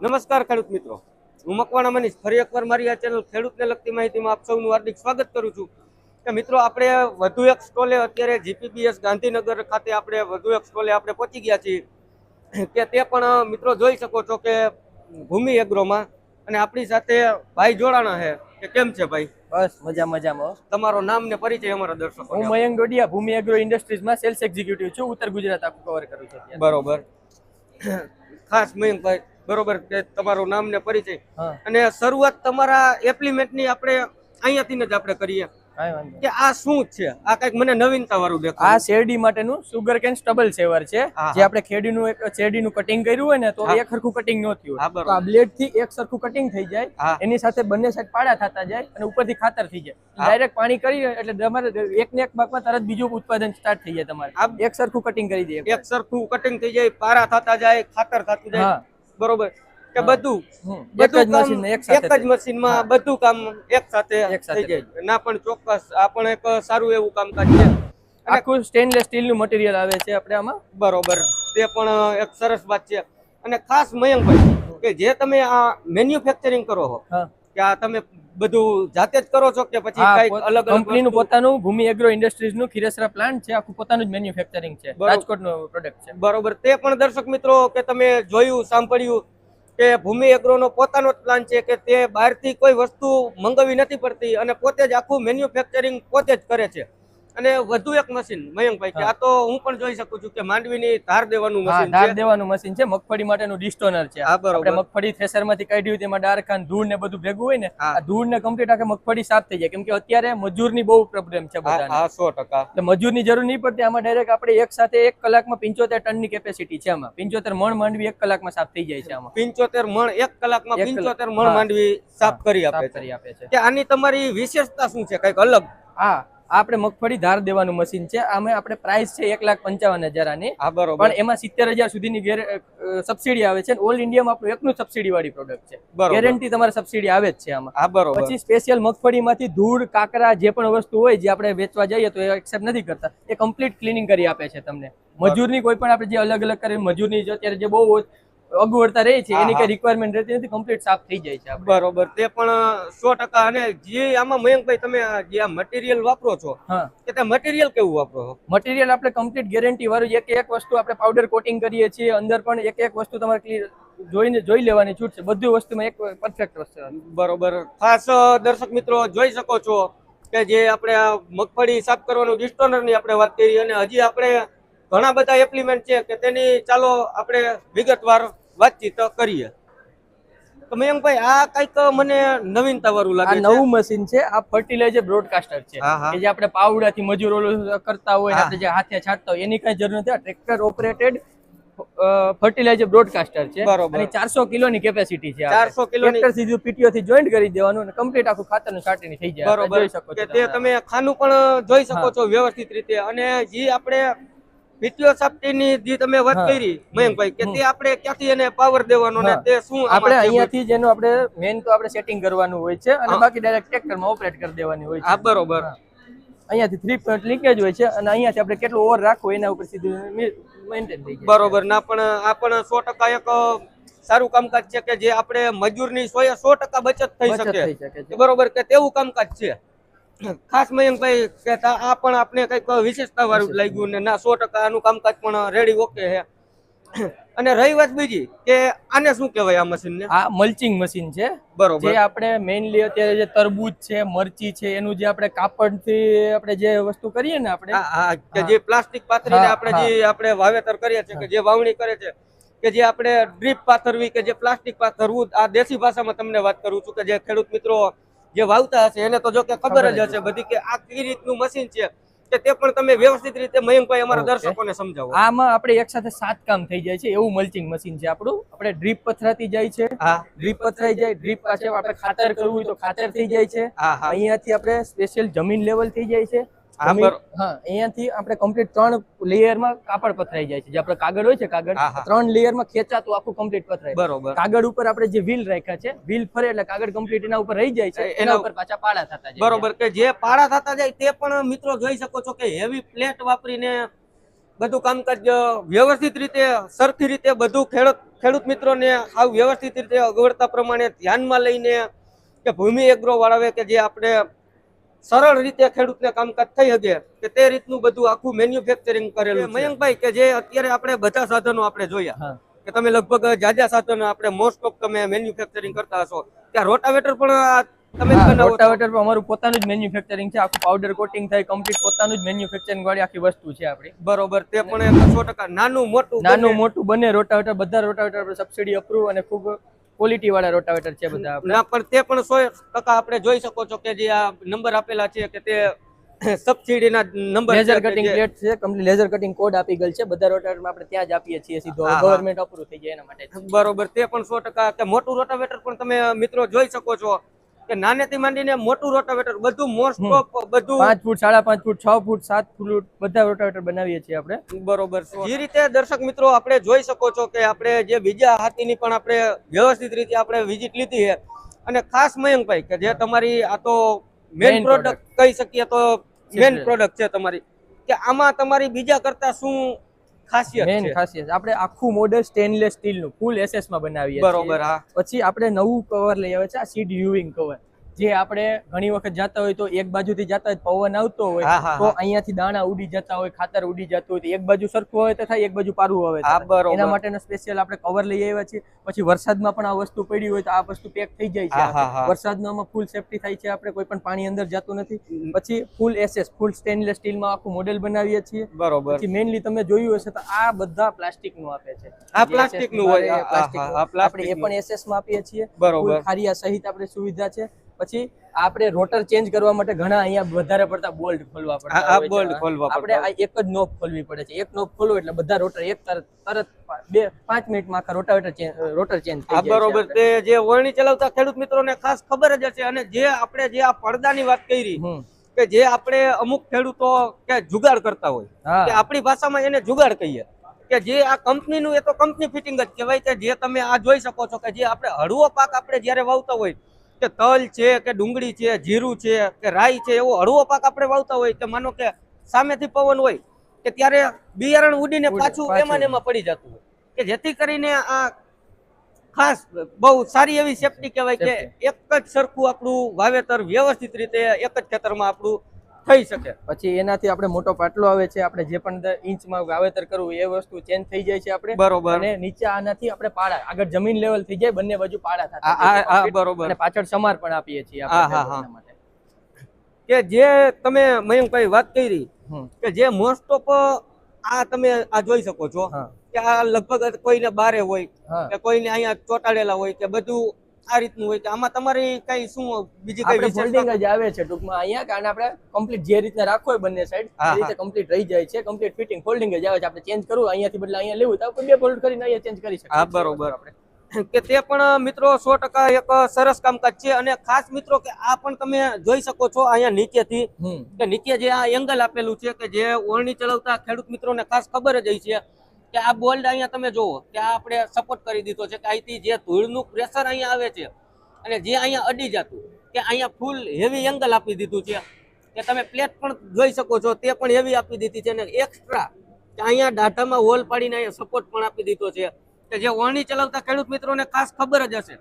નમસ્કાર ખેડૂત મિત્રો. હું મકવાણા મનીષ. ફરી એકવાર મારી આ ચેનલ ખેડૂતને લગતી માહિતીમાં આપ સૌનું હાર્દિક સ્વાગત કરું છું. કે મિત્રો આપણે વધુ એક સ્ટોલે અત્યારે જીપીબીએસ ગાંધીનગર ખાતે આપણે વધુ એક સ્ટોલે આપણે પહોંચી ગયા છીએ. કે તે પણ મિત્રો જોઈ શકો છો કે ભૂમિ એગ્રોમાં અને આપણી સાથે ભાઈ જોડાણા છે. કે કેમ છે ભાઈ? બસ મજા મજામાં. તમારો નામ ને પરિચય અમારા હું દર્શકો મયંક ડોડિયા ભૂમિ એગ્રો ઇન્ડસ્ટ્રીઝમાં સેલ્સ એક્ઝિક્યુટિવ છું. ઉત્તર ગુજરાત આખું કવર કરું છું. બરોબર. ખાસ મયંકભાઈ બરોબર કે તમારું નામ ને પરિચય. અને શરૂઆત તમારા એપ્લિમેન્ટની આપણે અહીંયાથી જ આપણે કરીએ. કે આ શું છે? આ કંઈક મને નવીનતા વાળું આ શેરડી માટેનું સુગર કેન સ્ટબલ સેવર છે. જે આપણે ખેડીનું એક શેરડીનું કટિંગ કર્યું હોય ને તો એક સરખું કટિંગ ન થયું. તો આ બ્લેડથી એક સરખું કટિંગ થઈ જાય. એની સાથે બંને સાઈડ પાડા થતા જાય અને ઉપરથી ખાતર થઈ જાય. ડાયરેક્ટ પાણી કરી એટલે તમારે એક ને એક ભાગમાં તરત બીજું ઉત્પાદન સ્ટાર્ટ થઈ જાય તમારે. એક સરખું કટિંગ કરી દે એક સરખું કટિંગ થઈ જાય પારા થતા જાય ખાતર થતું જાય. બરોબર? કે હા. બધું. એક જ બધું કામ એક જ મશીનમાં બધું કામ એક સાથે થઈ જાય. ના પણ ચોક્કસ આપણે એક સારું એવું કામકાજ છે. આખું સ્ટેનલેસ સ્ટીલનું મટીરિયલ આવે છે આપણે આમાં? બરોબર. તે પણ એક સરસ વાત છે. અને ખાસ મયંકભાઈ કે જે તમે આ મેન્યુફેક્ચરિંગ કરો છો કે આ તમે બધું જાતે જ કરો છો કે પછી કંઈક અલગ કંપનીનું પોતાનું ભૂમિ એગ્રો ઇન્ડસ્ટ્રીઝનું ખીરસરા પ્લાન્ટ છે આખું પોતાનું જ મેન્યુફેક્ચરિંગ છે બરોબર. રાજકોટનું પ્રોડક્ટ છે. બરોબર. તે પણ દર્શક મિત્રો કે તમે જોયું સાંભળ્યું કે ભૂમિ એગ્રોનો પોતાનો જ પ્લાન છે કે તે બહારથી કોઈ વસ્તુ મંગાવી નથી પડતી અને પોતે જ આખું મેન્યુફેક્ચરિંગ પોતે જ કરે છે. અને વધુ એક મશીન મયંકભાઈ કે આ તો હું પણ જોઈ શકું છું કે માંડવીની ધાર દેવાનું મશીન ધાર દેવાનું મશીન છે. મગફળી માટેનું ડિસ્ટોનર છે. આપણે મગફળી થ્રેસરમાંથી કાઢ્યું તેમાં ડારખાન ધૂળ ને બધું ભેગું હોય ને. આ ધૂળ ને કમ્પ્લીટ આખે મગફળી સાફ થઈ જાય. કેમ કે અત્યારે મજૂરની બહુ પ્રોબ્લેમ છે બધાને. સો ટકા. એટલે મજૂરની જરૂર નહીં પડતી. આમાં ડાયરેક્ટ આપણે એક સાથે એક કલાકમાં પિંચોતેર ટનની કેપેસિટી છે આમાં. પિંચોતેર મણ માંડવી એક કલાકમાં સાફ થઈ જાય છે આમાં. પિંચોતેર મણ એક કલાકમાં પિંચોતેર મણ માંડવી સાફ કરી આપે છે. કરી આપે છે. કે આની તમારી વિશેષતા શું છે? કંઈક અલગ. હા. આપણે મગફળી ધાર દેવાનું મશીન છે. આમાં આપણે પ્રાઇસ છે એક લાખ પંચાવન હજાર આની હા બરોબર. પણ એમાં સિત્તેર હજાર સુધીની ગેર સબસિડી આવે છે ઓલ ઇન્ડિયામાં આપણું એકનું સબસિડી વાળી પ્રોડક્ટ છે. ગેરંટી તમારે સબસિડી આવે જ છે આમાં. પછી સ્પેશિયલ મગફળીમાંથી ધૂળ કાકરા જે પણ વસ્તુ હોય જે આપણે વેચવા જઈએ તો એ એક્સેપ્ટ નથી કરતા. એ કમ્પ્લીટ ક્લિનિંગ કરી આપે છે તમને. મજૂરની કોઈ પણ આપણે જે અલગ અલગ કરી મજૂરની અત્યારે જે બહુ અગવડતા રહે છે એની કઈ રિક્વાયરમેન્ટ રહેતી નથી કમ્પ્લીટ સાફ થઈ જાય છે બરોબર તે પણ સો ટકા અને જે આમાં મયંકભાઈ તમે જે આ મટીરિયલ વાપરો છો કે તે મટીરિયલ કેવું વાપરો છો? મટીરિયલ આપણે કમ્પ્લીટ ગેરંટી વાળું એક એક વસ્તુ આપણે પાવડર કોટિંગ કરીએ છીએ અંદર પણ એક એક વસ્તુ તમારે ક્લિયર જોઈને જોઈ લેવાની છૂટ છે બધી વસ્તુમાં એક પરફેક્ટ વસ્તુ બરોબર ખાસ દર્શક મિત્રો જોઈ શકો છો કે જે આપણે મગફળી સાફ કરવાનું ડિસ્ટોનરની આપણે વાત કરી અને હજી આપણે ઘણા બધા એપ્લિમેન્ટ છે કે તેની ચાલો આપણે વિગતવાર વાતચીત કરીએ. તો મયંકભાઈ આ કંઈક મને નવીનતા વાળું લાગે નવું મશીન છે આ ફર્ટિલાઇઝર બ્રોડકાસ્ટર છે. કે જે આપણે પાવડાથી મજૂર કરતા હોય આપણે જે હાથે છાંટતા હોય એની કઈ જરૂર નથી. આ ટ્રેક્ટર ઓપરેટેડ ફર્ટિલાઇઝર બ્રોડકાસ્ટર છે. અને ચારસો કિલોની કેપેસિટી છે ચારસો ટ્રેક્ટર સીધું પીટીઓ થી જોઈન્ટ કરી દેવાનું અને કમ્પ્લીટ આખું ખાતરનું છાટણી થઈ જાય. બરોબર. તે. તમે. ખાનું પણ જોઈ શકો છો વ્યવસ્થિત રીતે. અને જે આપણે સાપ્ટીની જે તમે વાત કરી મયંકભાઈ કે તે આપણે ક્યાંથી એને પાવર દેવાનો ને તે શું આપણે અહીંયાથી જેનું આપણે મેન તો આપણે સેટિંગ કરવાનું હોય છે અને બાકી ડાયરેક્ટ ટ્રેક્ટરમાં ઓપરેટ કરી દેવાની હોય છે. હા બરોબર. અહીંયાથી થ્રી પોઈન્ટ લીકેજ હોય છે અને અહીંયાથી આપણે કેટલું ઓવર રાખવું એના ઉપર સીધું મેન્ટેન થઈ જાય બરોબર ના પણ આ પણ સો ટકા એક સારું કામકાજ છે કે જે આપણે મજૂરની સો એ સો ટકા બચત થઈ શકે. થઈ શકે બરોબર કે તેવું કામકાજ છે? ખાસ મયંકભાઈ કે આ પણ આપણે કંઈક વિશેષતા વાળું લાગ્યું ને ના સો ટકા આનું કામકાજ પણ રેડી ઓકે છે. અને રહી વાત બીજી કે આને શું કહેવાય આ મશીનને આ મલ્ચિંગ મશીન છે. બરોબર. જે આપણે મેઇનલી અત્યારે જે તરબૂચ છે મરચી છે એનું જે આપણે કાપડથી આપણે જે વસ્તુ કરીએ ને આપણે. કે જે પ્લાસ્ટિક પાથરીને આપણે જે આપણે વાવેતર કરીએ છીએ કે જે વાવણી કરે છે કે જે આપણે ડ્રીપ પાથરવી કે જે પ્લાસ્ટિક પાથરવું આ દેશી ભાષામાં તમને વાત કરું છું કે જે ખેડૂત મિત્રો જે વાવતા હશે એને તો જો કે ખબર જ હશે બધી કે આ કઈ રીતનું મશીન છે કે તે પણ તમે વ્યવસ્થિત રીતે મયંકભાઈ અમારા. દર્શકોને સમજાવો. આમાં આપણે એક સાથે સાત કામ થઈ જાય છે એવું મલ્ચિંગ મશીન છે આપણું. આપણે ડ્રીપ પથરાતી જાય છે. હા. ડ્રીપ પથરાઈ જાય ડ્રીપ પાછળ આપણે ખાતર કરવું હોય તો ખાતર થઈ જાય છે. હા અહીંયાથી આપણે સ્પેશિયલ જમીન લેવલ થઈ જાય છે. હા, અહીંયાથી આપણે કમ્પ્લીટ ત્રણ લેયરમાં કાપડ પથરાઈ જાય છે. જે આપણે કાગળ હોય છે કાગળ. ત્રણ લેયરમાં ખેંચાતું આખું કમ્પ્લીટ પથરાય. બરોબર. કાગળ ઉપર આપણે જે વ્હીલ રાખ્યા છે વ્હીલ ફરે એટલે કાગળ કમ્પ્લીટ એના ઉપર રહી જાય છે એના એના ઉપર પાછા પાડા થતા જાય બરોબર કે જે પાડા થતા જાય તે પણ મિત્રો જોઈ શકો છો કે હેવી પ્લેટ વાપરીને બધું કામકાજ વ્યવસ્થિત રીતે સરખી રીતે બધું ખેડૂત ખેડૂત મિત્રોને આવું વ્યવસ્થિત રીતે અગવડતા પ્રમાણે ધ્યાનમાં લઈને કે ભૂમિ એગ્રો વાળાવે કે જે આપણે સરળ રીતે ખેડૂતને કામકાજ થઈ શકે કે તે રીતનું બધું આખું મેન્યુફેક્ચરિંગ કરેલું મયંકભાઈ કે જે અત્યારે આપણે બધા સાધનો આપણે જોયા કે તમે લગભગ જાજા સાધનો આપણે મોસ્ટ ઓફ તમે મેન્યુફેક્ચરિંગ કરતા હશો. ત્યાં રોટાવેટર પણ રોટાવેટર પર અમારું પોતાનું જ મેન્યુફેક્ચરિંગ છે. આખું પાવડર કોટિંગ થાય કમ્પ્લીટ પોતાનું જ મેન્યુફેક્ચરિંગ વાળી આખી વસ્તુ છે આપણી. બરોબર તે પણ સો નાનું મોટું નાનું મોટું બને રોટાવેટર બધા રોટાવેટર પર સબસિડી અપ્રૂવ અને ખૂબ ક્વોલિટી વાળા રોટાવેટર છે બધા ના પણ તે પણ સો ટકા આપણે જોઈ શકો છો કે જે આ નંબર આપેલા છે કે તે સબસિડીના નંબર લેઝર કટિંગ પ્લેટ છે લેઝર કટિંગ કોડ આપી ગયેલ છે. બધા રોટાવેટરમાં આપણે ત્યાં જ આપીએ છીએ સીધો. ગવર્મેન્ટ અપ્રૂવ થઈ જાય એના માટે બરોબર તે પણ સો ટકા કે મોટું રોટાવેટર પણ તમે મિત્રો જોઈ શકો છો. કે નાનેથી માંડીને મોટું રોટાવેટર બધું મોસ્ટ ઓફ બધું પાંચ ફૂટ સાડા પાંચ ફૂટ છ ફૂટ સાત ફૂટ બધા રોટાવેટર બનાવીએ છીએ આપણે. બરોબર. એ જે રીતે દર્શક મિત્રો આપણે જોઈ શકો છો કે આપણે જે બીજા હાથીની પણ આપણે વ્યવસ્થિત રીતે આપણે વિઝિટ લીધી છે. અને ખાસ મયંકભાઈ કે જે તમારી આ તો મેન પ્રોડક્ટ કહી શકીએ તો મેન પ્રોડક્ટ છે તમારી. કે આમાં તમારી બીજા કરતા શું ખાસિયત મેન ખાસિયત. આપણે આખું મોડેલ સ્ટેનલેસ સ્ટીલનું ફૂલ એસએસમાં બનાવીએ બરોબર હા. પછી આપણે નવું કવર લઈ આવે છે આ સીડ યુવિંગ કવર જે આપણે ઘણી વખત જતા હોય તો એક બાજુથી જતા હોય પવન આવતો હોય તો અહીંયાથી દાણા ઉડી જતા હોય ખાતર ઉડી જતું હોય તો એક બાજુ સરખું હોય તો થાય એક બાજુ પારું આવે. એના માટેનો સ્પેશિયલ આપણે કવર લઈ આવ્યા છીએ. પછી વરસાદમાં પણ આ વસ્તુ પડી હોય તો આ વસ્તુ પેક થઈ જાય છે. વરસાદમાં ફૂલ સેફટી થાય છે આપણે કોઈ પણ પાણી અંદર જતું નથી. પછી ફૂલ એસેસ ફૂલ સ્ટેનલેસ સ્ટીલમાં આખું મોડેલ બનાવીએ છીએ. બરોબર. પછી મેઇનલી તમે જોયું હશે તો આ બધા પ્લાસ્ટિકનું આપે છે. આ જે plastic નું SS હોય. આપણે એ પણ એસેસમાં આપીએ છીએ. બરોબર. ખારિયા સહિત આપણે સુવિધા છે. પછી આપણે રોટર ચેન્જ કરવા માટે ઘણા અહીંયા વધારે પડતા બોલ્ટ ખોલવા આ હોય ખોલવા આપણે આ એક જ નોબ ખોલવી પડે છે. એક નોબ ખોલો એટલે બધા રોટર એક તરત તરત બે પાંચ મિનિટમાં આખા રોટાવેટર રોટર ચેન્જ આ બરોબર. તે જે વળણી ચલાવતા ખેડૂત મિત્રોને ખાસ ખબર જ હશે અને જે આપણે જે આ પડદાની વાત કરી કે જે આપણે અમુક ખેડૂતો કે જુગાડ કરતા હોય કે આપણી ભાષામાં એને જુગાડ કહીએ કે જે આ કંપનીનું એ તો કંપની ફિટિંગ જ કહેવાય કે જે તમે આ જોઈ શકો છો કે જે આપણે હળવો પાક આપણે જ્યારે વાવતા હોય કે તલ છે કે ડુંગળી છે જીરું છે કે રાઈ છે એવો હળવો પાક આપણે વાવતા હોય કે માનો કે સામેથી પવન હોય કે ત્યારે બિયારણ ઉડીને પાછું. એમાં એમાં પડી જતું હોય કે જેથી કરીને આ ખાસ બહુ સારી એવી સેફટી કહેવાય કે એક જ સરખું આપણું વાવેતર વ્યવસ્થિત રીતે એક જ ખેતરમાં આપણું થઈ શકે પછી એનાથી આપણે મોટો પાટલો આવે છે આપણે જે પણ ઇંચમાં વાવેતર કરવું એ વસ્તુ ચેન્જ થઈ જાય છે આપણે બરોબર અને નીચે આનાથી આપણે પાડા આગળ જમીન લેવલ થઈ જાય બંને બાજુ પાડા complete. બરોબર. અને પાછળ સમાર પણ આપીએ છીએ હા, હા, હા. કે જે તમે મયંકભાઈ વાત કરી કે જે મોસ્ટ ઓફ આ તમે આ જોઈ શકો છો કે આ લગભગ કોઈને બારે હોય કે કોઈને અહીંયા ચોટાડેલા હોય કે બધું આ રીતનું હોય કે આમાં તમારી કઈ શું બીજી કઈ ફોલ્ડિંગ જ આવે છે ટૂંકમાં. અહીંયા કારણ આપણે કમ્પ્લીટ જે રીતના રાખો હોય બંને સાઈડ એ રીતે કમ્પ્લીટ રહી જાય છે. કમ્પ્લીટ ફિટિંગ ફોલ્ડિંગ જ આવે છે. આપણે ચેન્જ કરવું અહીંયાથી બદલે અહીંયા લેવું તો આપણે બે ફોલ્ડ કરીને અહીંયા ચેન્જ કરી શકીએ હા, બરોબર. આપણે. કે તે પણ મિત્રો સો ટકા એક સરસ કામકાજ છે. અને ખાસ મિત્રો કે આ પણ તમે જોઈ શકો છો અહીંયા નીચેથી. કે નીચે જે આ એંગલ આપેલું છે કે જે ઓળણી ચલાવતા ખેડૂત મિત્રોને ખાસ ખબર જ હોય છે. કે આ બોલ્ડ અહીંયા તમે જુઓ કે આ આપણે સપોર્ટ કરી દીધો છે કે અહીંથી જે ધૂળનું પ્રેશર અહીંયા આવે છે અને જે અહીંયા અડી જતું, કે અહીંયા ફૂલ હેવી એંગલ આપી દીધું છે, કે તમે પ્લેટ પણ જોઈ શકો છો, તે પણ હેવી આપી દીધી છે અને એક્સ્ટ્રા કે અહીંયા દાઢામાં હોલ પાડીને અહીંયા સપોર્ટ પણ આપી દીધો છે. કે જે વણી ચલાવતા ખેડૂત મિત્રોને ખાસ ખબર જ હશે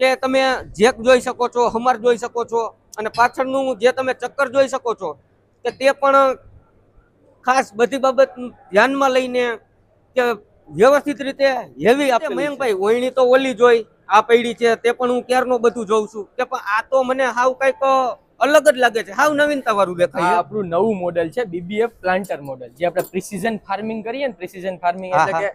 કે તમે જેક જોઈ શકો છો, હમાર જોઈ શકો છો અને પાછળનું જે તમે ચક્કર જોઈ શકો છો, કે તે પણ ખાસ બધી બાબત ધ્યાનમાં લઈને કે વ્યવસ્થિત રીતે હેવી મયંકભાઈ ઓયણી તો ઓલી જોઈ આ પૈડી છે તે પણ હું ક્યારનો બધું જોઉં છું. કે પણ આ તો મને હાવ કંઈક અલગ જ લાગે છે. હાવ નવીનતા વાળું દેખાય. આપણું નવું મોડેલ છે બીબીએફ પ્લાન્ટર મોડેલ જે આપણે પ્રિસિઝન ફાર્મિંગ કરીએ ને પ્રિસિઝન ફાર્મિંગ એટલે કે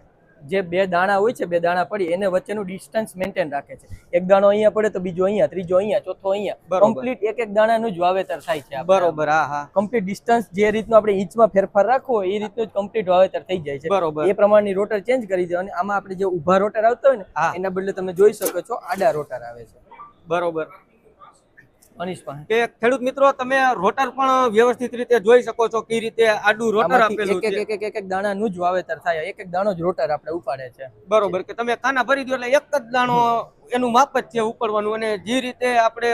જે બે દાણા હોય છે બે દાણા પડી એને વચ્ચેનું ડિસ્ટન્સ મેન્ટેન રાખે છે. એક દાણો અહીંયા પડે તો બીજો અહીંયા ત્રીજો અહીંયા ચોથો અહીંયા. કમ્પ્લીટ એક એક દાણાનું જ વાવેતર થાય છે બરોબર હા હા. કમ્પ્લીટ ડિસ્ટન્સ જે રીતનું આપણે ઇંચમાં ફેરફાર રાખવો એ રીતનું જ કમ્પ્લીટ વાવેતર થઈ જાય છે. બરોબર. એ પ્રમાણની રોટર ચેન્જ કરી દો અને આમાં આપણે જે ઊભા રોટર આવતા હોય ને એના બદલે તમે જોઈ શકો છો આડા રોટર આવે છે. બરોબર. કે ખેડૂત મિત્રો તમે રોટર પણ વ્યવસ્થિત રીતે જોઈ શકો છો કઈ રીતે આડું રોટર આપેલું છે. એક એક એક એક દાણાનું જ વાવેતર થાય. એક એક દાણો જ રોટર આપણે ઉપાડે છે. બરોબર કે તમે કાના ભરી દો એટલે એક જ દાણો એનું માપ જ છે ઉપડવાનું અને જે રીતે આપણે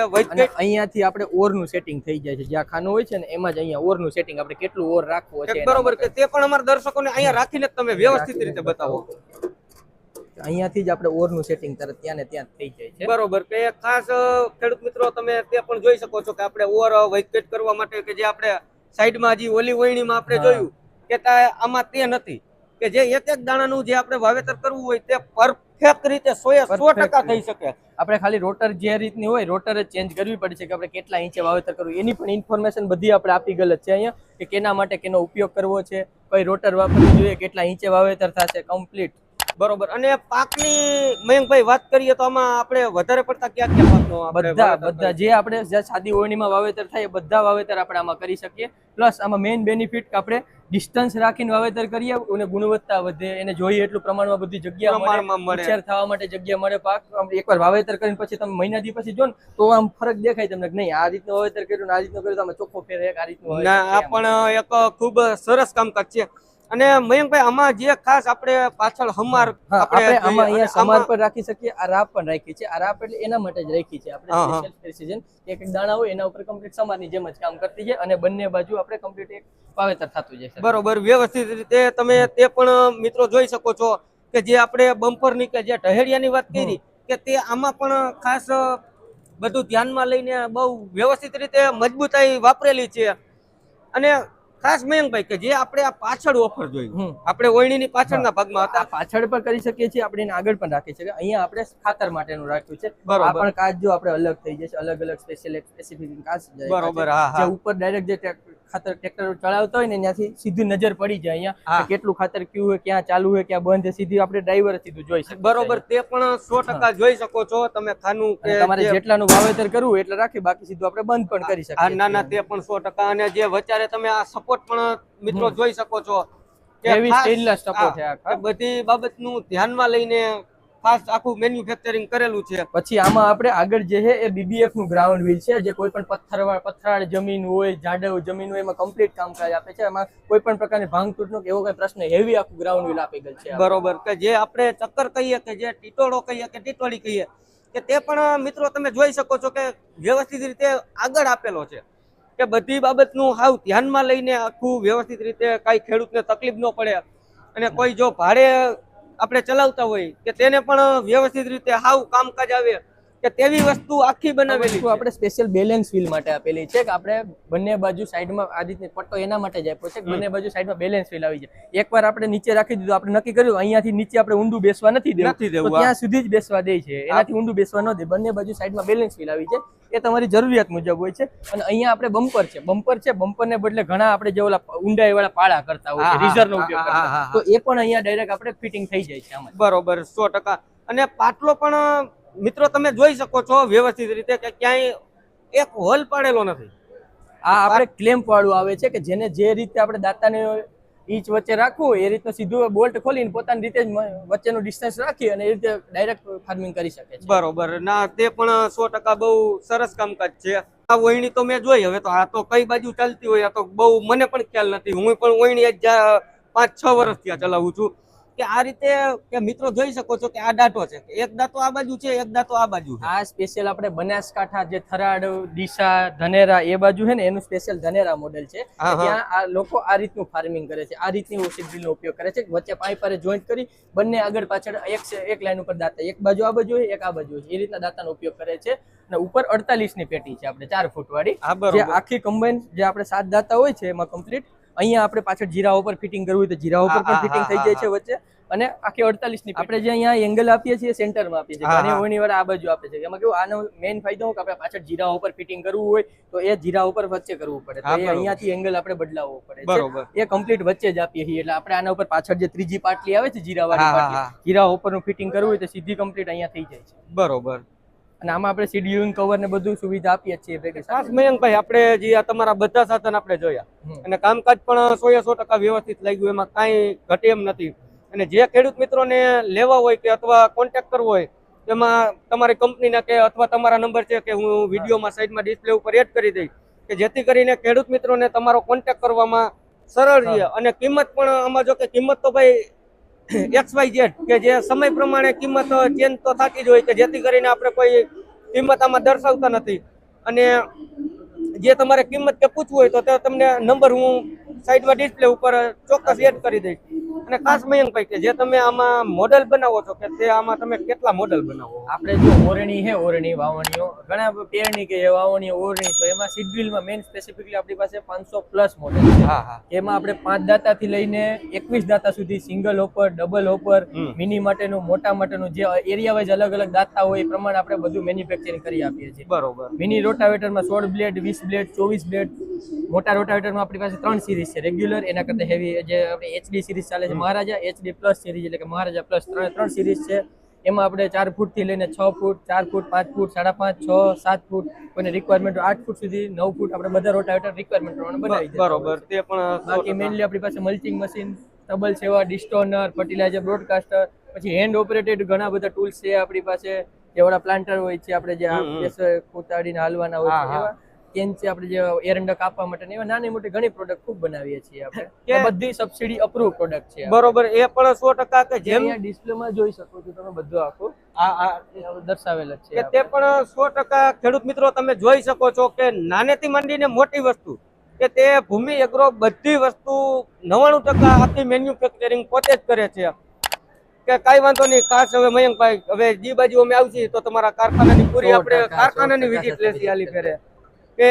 અહીંયાથી આપણે ઓરનું સેટિંગ થઈ જાય છે. જ્યાં ખાનું હોય છે ને એમાં જ અહીંયા ઓરનું સેટિંગ આપણે કેટલું ઓર રાખવું છે બરોબર કે તે પણ અમારા દર્શકોને અહીંયા રાખીને તમે વ્યવસ્થિત રીતે બતાવો. અહીંયાથી જ આપણે ઓરનું સેટિંગ તરત ત્યાં ને ત્યાં થઈ જાય છે. બરોબર. કે ખાસ ખેડૂત મિત્રો તમે તે પણ જોઈ શકો છો કે આપણે ઓવર વૈકેટ કરવા માટે કે જે આપણે સાઈડમાં હજી ઓલી વહીણીમાં આપણે જોયું કે આમાં તે નથી. કે જે એક એક દાણાનું જે આપણે વાવેતર કરવું હોય તે પરફેક્ટ રીતે સો એ સો ટકા થઈ શકે. આપણે ખાલી રોટર જે રીતની હોય રોટર જ ચેન્જ કરવી પડે છે કે આપણે કેટલા ઇંચે વાવેતર કરવું. એની પણ ઇન્ફોર્મેશન બધી આપણે આપી ગયેલ છે અહીંયા કે કેના માટે કેનો ઉપયોગ કરવો છે કઈ રોટર વાપરવું જોઈએ કેટલા ઇંચે વાવેતર થશે કમ્પ્લીટ બરોબર. અને પાકની મયંકભાઈ વાત કરીએ તો આમાં આપણે વધારે પડતા ક્યાં ક્યાં પાકનો બધા બધા જે આપણે સાદી ઓળણીમાં વાવેતર થાય એ બધા વાવેતર આપણે આમાં કરી શકીએ. પ્લસ આમાં મેઇન બેનિફિટ આપણે ડિસ્ટન્સ રાખીને વાવેતર કરીએ અને ગુણવત્તા વધે. એને જોઈએ એટલું પ્રમાણમાં બધી જગ્યા મળે. થવા માટે જગ્યા મળે પાક. એકવાર વાવેતર કરીને પછી તમે મહિના દી પછી જો ને તો આમ ફરક દેખાય તમને નહીં આ રીતનું વાવેતર કર્યું આ રીતનું કર્યું તો આમાં ચોખ્ખો ફેર એક આ રીતનું આ પણ એક ખૂબ સરસ કામકાજ છે. અને મયંકભાઈ આમાં જે ખાસ આપણે પાછળ હમાર આપણે આમાં અહીંયા સમાર પર રાખી શકીએ આ રાપ પણ રાખી છે. આ રાપ એટલે એના માટે જ રાખી છે. આપણે. સ્પેશિયલ પ્રિસિઝન એક એક દાણા હોય એના ઉપર કમ્પ્લીટ સમારની જેમ જ કામ કરતી છે અને બંને બાજુ આપણે કમ્પ્લીટ એક વાવેતર થતું જાય છે. બરોબર વ્યવસ્થિત રીતે તમે તે પણ મિત્રો જોઈ શકો છો કે જે આપણે બમ્પરની કે જે ઢહેડિયાની વાત કરી કે તે આમાં પણ ખાસ બધું ધ્યાનમાં લઈને બહુ વ્યવસ્થિત રીતે મજબૂતાઈ વાપરેલી છે. અને ખાસ મયંકભાઈ કે જે આપણે આ પાછળ ઓફર જોઈ. આપણે ઓયણીની પાછળના ભાગમાં હતા. પાછળ પણ કરી શકીએ છીએ આપણે આગળ પણ રાખી શકીએ. અહીંયા આપણે ખાતર માટેનું રાખ્યું છે. બરાબર. પણ કાચ જો આપણે અલગ થઈ જશે અલગ અલગ સ્પેશિયલ સ્પેસિફિક કાચ બરોબર હા ઉપર ડાયરેક્ટ જે ખાતર ટ્રેક્ટર ચલાવતા હોય ને ત્યાંથી સીધી નજર પડી જાય અહીંયા. કેટલું ખાતર કયું હોય ક્યાં ચાલુ હોય ક્યાં બંધ છે સીધી આપણે ડ્રાઈવર સીધું જોઈ શકીએ બરોબર તે પણ સો જોઈ શકો છો. તમે ખાનું તમારે જેટલાનું વાવેતર કરવું એટલે રાખી બાકી સીધું આપણે બંધ પણ કરી શકીએ ના ના તે પણ સો ટકા. અને જે વચારે તમે આ સપોર્ટ પણ મિત્રો જોઈ શકો છો બધી બાબતનું ધ્યાનમાં લઈને ખાસ આખું મેન્યુફેક્ચરિંગ કરેલું છે. પછી આમાં આપણે આગળ જે છે એ બીબીએફનું ગ્રાઉન્ડ વ્હીલ છે. જે કોઈ પણ પથ્થર પથરાળ જમીન હોય જાડવ જમીન હોય એમાં કમ્પ્લીટ કામકાજ આપે છે. એમાં કોઈ પણ પ્રકારની ભાંગતૂટનો કે એવો કોઈ પ્રશ્ન હેવી આખું ગ્રાઉન્ડ વ્હીલ આપી ગયેલ છે બરોબર. કે જે આપણે ચક્કર કહીએ કે જે ટીટોળો કહીએ કે ટીટોળી કહીએ કે તે પણ મિત્રો તમે જોઈ શકો છો કે વ્યવસ્થિત રીતે આગળ આપેલો છે. કે બધી બાબતનું હાવ ધ્યાનમાં લઈને આખું વ્યવસ્થિત રીતે કાંઈ ખેડૂતને તકલીફ ન પડે. અને કોઈ જો ભાડે આપણે ચલાવતા હોય કે તેને પણ વ્યવસ્થિત રીતે હાવ કામકાજ આવે કે તેવી વસ્તુ આખી બનાવેલી છે. આપણે સ્પેશિયલ બેલેન્સ વ્હીલ માટે આપેલી છે કે આપણે બંને બાજુ સાઈડમાં આ રીતની પટ્ટો એના માટે જ આપ્યો છે બંને બાજુ સાઈડમાં બેલેન્સ વ્હીલ આવી જાય એકવાર આપણે નીચે રાખી દીધું આપણે નક્કી કર્યું અહીંયાથી નીચે આપણે ઊંડું બેસવા નથી દેવું. નથી દેવું ત્યાં સુધી જ બેસવા દે છે. એનાથી ઊંડું બેસવા ન દે. બંને બાજુ સાઈડમાં બેલેન્સ વ્હીલ આવી જાય એ તમારી જરૂરિયાત મુજબ હોય છે. અને અહીંયા આપણે બમ્પર છે. બમ્પર છે બમ્પર ને બદલે ઘણા આપણે જે ઓલા ઊંડાઈ વાળા પાળા કરતા હોય હા, રીઝર નો ઉપયોગ કરતા. તો એ પણ અહીંયા ડાયરેક્ટ આપણે ફિટિંગ થઈ જાય છે બરોબર સો ટકા. અને પાટલો પણ મિત્રો તમે જોઈ શકો છો વ્યવસ્થિત રીતે કે ક્યાંય એક હોલ પાડેલો નથી. આ આપણે ક્લેમ્પ વાળું આવે છે કે જેને જે રીતે આપણે દાતાને ઈચ વચ્ચે રાખવું એ રીતનું સીધું બોલ્ટ ખોલીને પોતાની રીતે જ વચ્ચેનું ડિસ્ટન્સ રાખી અને એ રીતે ડાયરેક્ટ ફાર્મિંગ કરી શકે છે. બરોબર. ના તે પણ સો ટકા બહુ સરસ કામકાજ છે. આ વહીણી તો મેં જોઈ હવે તો આ તો કઈ બાજુ ચાલતી હોય આ તો બહુ મને પણ ખ્યાલ નથી. હું પણ વહીણી પાંચ છ વર્ષથી આ ચલાવું છું. કે આ રીતે કે મિત્રો જોઈ શકો છો કે આ દાંતો છે. એક દાંતો આ બાજુ છે એક દાંતો આ બાજુ આ સ્પેશિયલ આપણે બનાસકાંઠા જે થરાડ ડીસા ધનેરા એ બાજુ છે ને એનું સ્પેશિયલ ધનેરા મોડેલ છે. ત્યાં આ લોકો આ રીતનું ફાર્મિંગ કરે છે. આ રીતની ઓસિડ્રીલનો ઉપયોગ કરે છે. વચ્ચે પાઇપ પર જોઈન્ટ કરી બંને આગળ પાછળ એક એક લાઈન ઉપર દાંતા એક બાજુ આ બાજુ હોય એક આ બાજુ હોય. એ રીતના દાંતાનો ઉપયોગ કરે છે. અને ઉપર 48 ની પેટી છે આપણે ચાર ફૂટ વાળી જે આખી કમ્બાઈન જે આપણે સાત દાંતા હોય છે એમાં કમ્પ્લીટ અહીંયા આપણે પાછળ જીરા ઉપર ફિટિંગ કરવું હોય તો જીરા ઉપર પણ ફિટિંગ થઈ જાય છે વચ્ચે. અને આખી અડતાલીસની આપણે જે અહીંયા એંગલ આપીએ છીએ સેન્ટરમાં આપીએ છીએ. ઘણી હા. આ બાજુ આપે છે. એમાં કેવું આનો મેઇન ફાયદો કે આપણે પાછળ જીરા ઉપર ફિટિંગ કરવું હોય તો એ જીરા ઉપર વચ્ચે કરવું પડે. તો એ અહીંયાથી એંગલ આપણે બદલાવવો પડે બરોબર. એ કમ્પ્લીટ વચ્ચે જ આપીએ છીએ. એટલે આપણે આના ઉપર પાછળ જે ત્રીજી પાટલી આવે છે જીરા વાળી. પાટલી જીરા ઉપરનું ફિટિંગ કરવું હોય તો સીધી કમ્પ્લીટ અહીંયા થઈ જાય છે. બરોબર. અને આમાં આપણે સીડીયુંગ કવર ને બધું સુવિધા આપીએ છીએ ભેગી ખાસ મયંકભાઈ આપણે જે આ તમારા બધા સાધન આપણે જોયા. અને કામકાજ પણ સો સો ટકા વ્યવસ્થિત લાગ્યું એમાં કાંઈ ઘટે એમ નથી. અને જે ખેડૂત મિત્રોને લેવા હોય કે અથવા કોન્ટેક્ટ કરવો હોય એમાં તમારી કંપનીના કે અથવા તમારા નંબર છે કે હું વિડીયોમાં સાઈડમાં ડિસ્પ્લે ઉપર એડ કરી દઈશ કે જેથી કરીને ખેડૂત મિત્રોને તમારો કોન્ટેક્ટ કરવામાં સરળ રહે. અને કિંમત પણ આમાં જો કે કિંમત તો ભાઈ એક્સ વાય ઝેડ કે જે સમય પ્રમાણે કિંમત ચેન્જ તો થતી જ હોય કે જેથી કરીને આપણે કોઈ કિંમત આમાં દર્શાવતા નથી. અને જે તમારે કિંમત કે પૂછવું હોય તો તે તમને નંબર હું સાઈડમાં ડિસ્પ્લે ઉપર ચોક્કસ એડ કરી દઈશ. અને ખાસ મયંકભાઈ કે જે તમે આમાં મોડેલ બનાવો છો કે તે આમાં તમે કેટલા મોડેલ બનાવો? આપણે જો ઓરણી છે ઓરણી વાવણીઓ. ઘણા પેરણી કે વાવણીઓ ઓરણી તો એમાં સિડવિલમાં મેઇન સ્પેસિફિકલી આપણી પાસે પાંચસો પ્લસ મોડેલ છે. હા હા. એમાં આપણે પાંચ દાતાથી લઈને એકવીસ દાતા સુધી single hopper double hopper mini માટેનું મોટા માટેનું જે એરિયા વાઇઝ અલગ અલગ દાતા હોય એ પ્રમાણે આપણે બધું મેન્યુફેક્ચરિંગ કરી આપીએ છીએ. બરોબર. મિની રોટાવેટરમાં સોળ બ્લેડ વીસ બ્લેડ ચોવીસ બ્લેડ મોટા રોટાવેટરમાં આપણી પાસે ત્રણ સિરીઝ છે. રેગ્યુલર એના કરતાં હેવી જે આપણે એચડી સિરીઝ ચાલે છે મહારાજા એચડી પ્લસ સિરીઝ એટલે કે મહારાજા પ્લસ ત્રણ ત્રણ સિરીઝ છે. એમાં આપણે ચાર ફૂટથી લઈને છ ફૂટ ચાર ફૂટ પાંચ ફૂટ સાડા પાંચ છ સાત ફૂટ કોઈને રિક્વાયરમેન્ટ આઠ ફૂટ સુધી નવ ફૂટ આપણે બધા રોટાવેટર રિક્વાયરમેન્ટ પ્રમાણે બનાવી બરોબર તે પણ બાકી મેઇનલી આપણી પાસે મલ્ચિંગ મશીન ટબલ સેવા ડિસ્ટોનર ફર્ટિલાઇઝર બ્રોડકાસ્ટર પછી હેન્ડ ઓપરેટેડ ઘણા બધા ટૂલ્સ છે આપણી પાસે. એવડા પ્લાન્ટર હોય છે આપણે જે કૂતાડીને હાલવાના હોય છે એવા કેન છે આપણે જે એરંડા કાપવા માટે એવા નાની મોટી ઘણી પ્રોડક્ટ ખૂબ બનાવીએ છીએ આપણે. બધી સબસિડી અપ્રુવ પ્રોડક્ટ છે બરોબર એ પણ સો ટકા કે જેમ ડિસ્પ્લેમાં જોઈ શકો છો તમે બધું આખું. આ આ દર્શાવેલ છે તે પણ સો ટકા ખેડૂત મિત્રો તમે જોઈ શકો છો કે નાનેથી માંડીને મોટી વસ્તુ કે તે ભૂમિ એગ્રો બધી વસ્તુ નવ્વાણું ટકા આખી મેન્યુફેક્ચરિંગ પોતે જ કરે છે. કે કાંઈ વાંધો નહીં ખાસ હવે મયંકભાઈ હવે જી બાજુ અમે આવશી તો તમારા કારખાનાની પૂરી આપણે કારખાનાની વિઝિટ લેશી આલી ફેરે. કે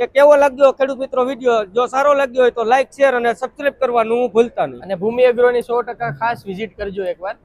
કે કેવો લાગ્યો ખેડૂત મિત્રો વીડિયો? જો સારો લાગ્યો હોય તો લાઈક શેર અને સબસ્ક્રાઈબ કરવાનું ભૂલતા નહીં. અને ભૂમિ એગ્રોની સો ખાસ વિઝિટ કરજો એકવાર.